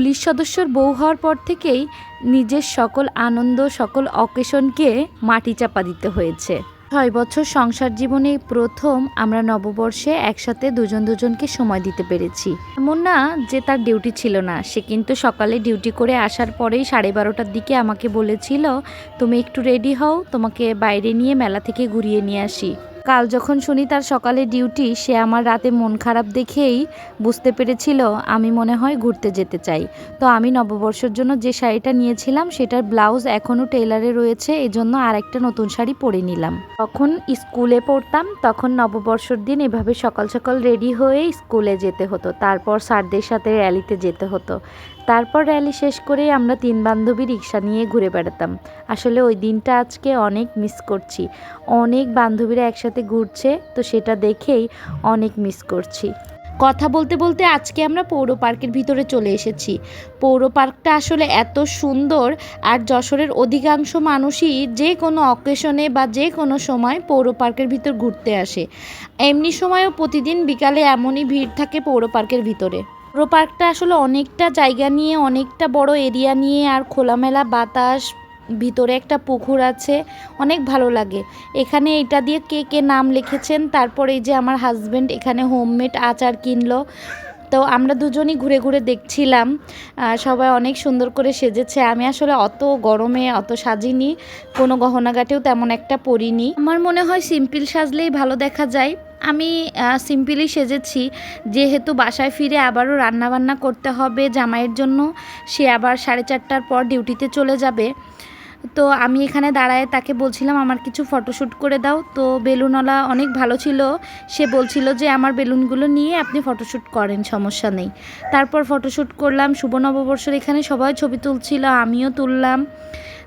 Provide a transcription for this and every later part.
Police সদস্যর বউ হওয়ার পর থেকেই নিজের সকল আনন্দ, সকল অকেশনকে মাটি চাপা দিতে হয়েছে। ছয় বছর সংসার জীবনে প্রথম আমরা নববর্ষে একসাথে দুজন দুজনকে সময় দিতে পেরেছি। এমন না যে তার ডিউটি ছিল না, সে কিন্তু সকালে ডিউটি করে আসার পরেই সাড়ে বারোটার দিকে আমাকে বলেছিল, তুমি একটু রেডি হও, তোমাকে বাইরে নিয়ে মেলা থেকে ঘুরিয়ে নিয়ে আসি। কাল যখন শুনি তার সকালে ডিউটি, সে আমার রাতে মন খারাপ দেখেই বুঝতে পেরেছিল, আমি মনে হয় ঘুরতে যেতে চাই। তো আমি নববর্ষের জন্য যে শাড়িটা নিয়েছিলাম, সেটার ব্লাউজ এখনও টেলারে রয়েছে, এজন্য আর একটা নতুন শাড়ি পরে নিলাম। তখন স্কুলে পড়তাম, তখন নববর্ষর দিন এভাবে সকাল সকাল রেডি হয়ে স্কুলে যেতে হতো। তারপর স্যারদের সাথে র্যালিতে যেতে হতো। তারপর র্যালি শেষ করে আমরা তিন বান্ধবী রিক্সা নিয়ে ঘুরে বেড়াতাম। আসলে ওই দিনটা আজকে অনেক মিস করছি। অনেক বান্ধবীরা একসাথে ঘুরছে, তো সেটা দেখেই অনেক মিস করছি। কথা বলতে বলতে আজকে আমরা পৌর পার্কের ভিতরে চলে এসেছি। পৌর পার্কটা আসলে এত সুন্দর আর যশোরের অধিকাংশ মানুষই যে কোনো অকেশনে বা যে কোনো সময় পৌর পার্কের ভিতর ঘুরতে আসে। এমনি সময়ও প্রতিদিন বিকালে এমনই ভিড় থাকে পৌর পার্কের ভিতরে। পৌর পার্কটা আসলে অনেকটা জায়গা নিয়ে, অনেকটা বড় এরিয়া নিয়ে আর খোলামেলা বাতাস ভিতরে একটা পুকুর আছে, অনেক ভালো লাগে। এখানে এটা দিয়ে কে কে নাম লিখেছেন, তারপরে এই যে আমার হাজব্যান্ড এখানে হোমমেড আচার কিনলো। তো আমরা দুজনই ঘুরে ঘুরে দেখছিলাম সবাই অনেক সুন্দর করে সেজেছে। আমি আসলে অত গরমে অত সাজিনি, কোনো গহনাগাটেও তেমন একটা পরিনি। আমার মনে হয় সিম্পল সাজলেই ভালো দেখা যায়। আমি সিম্পলি সেজেছি, যেহেতু বাসায় ফিরে আবারও রান্নাবান্না করতে হবে জামাইয়ের জন্য, সে আবার সাড়ে চারটার পর ডিউটিতে চলে যাবে। তো আমি এখানে দাঁড়ায় তাকে বলছিলাম, আমার কিছু ফটোশ্যুট করে দাও। তো বেলুনওয়ালা অনেক ভালো ছিল। সে বলছিল যে, আমার বেলুনগুলো নিয়ে আপনি ফটোশ্যুট করেন, সমস্যা নেই। তারপর ফটোশ্যুট করলাম। শুভ নববর্ষের এখানে সবাই ছবি তুলছিল, আমিও তুললাম।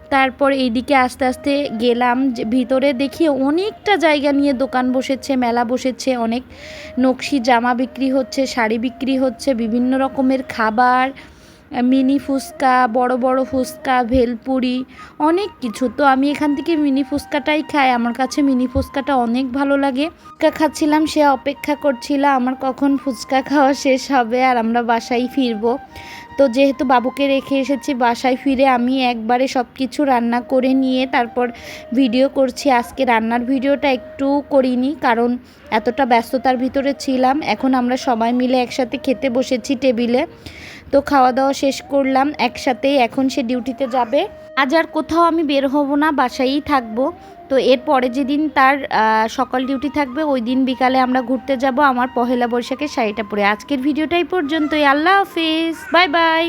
তারপর এইদিকে আস্তে আস্তে গেলাম। যে ভিতরে দেখি অনেকটা জায়গা নিয়ে দোকান বসেছে, মেলা বসেছে, অনেক নকশি জামা বিক্রি হচ্ছে, শাড়ি বিক্রি হচ্ছে, বিভিন্ন রকমের খাবার। মিনি ফুচকা, বড় বড় ফুচকা, ভেলপুরি, অনেক কিছু। তো আমি এখান থেকে মিনি ফুচকাটাই খাই। আমার কাছে মিনি ফুচকাটা অনেক ভালো লাগে। ফুচকা খাচ্ছিলাম, সে অপেক্ষা করছিল, আমার কখন ফুচকা খাওয়া শেষ হবে আর আমরা বাসায় ফিরবো। তো যেহেতু বাবুকে রেখে এসেছি, বাসায় ফিরে আমি একবারে সব কিছু রান্না করে নিয়ে তারপর ভিডিও করছি। আজকে রান্নার ভিডিওটা একটু করিনি, কারণ এতটা ব্যস্ততার ভিতরে ছিলাম। এখন আমরা সবাই মিলে একসাথে খেতে বসেছি টেবিলে। তো খাওয়া দাওয়া শেষ করলাম একসাথেই এখন সে ডিউটিতে যাবে। আজ আর কোথাও আমি বের হব না, বাসায়ই থাকব। তো এরপরে যেদিন তার সকাল ডিউটি থাকবে, ওই দিন বিকালে আমরা ঘুরতে যাব আমার পহেলা বৈশাখের শাড়িটা পরে। আজকের ভিডিওটাই পর্যন্তই। আল্লাহ হাফিজ। Bye bye.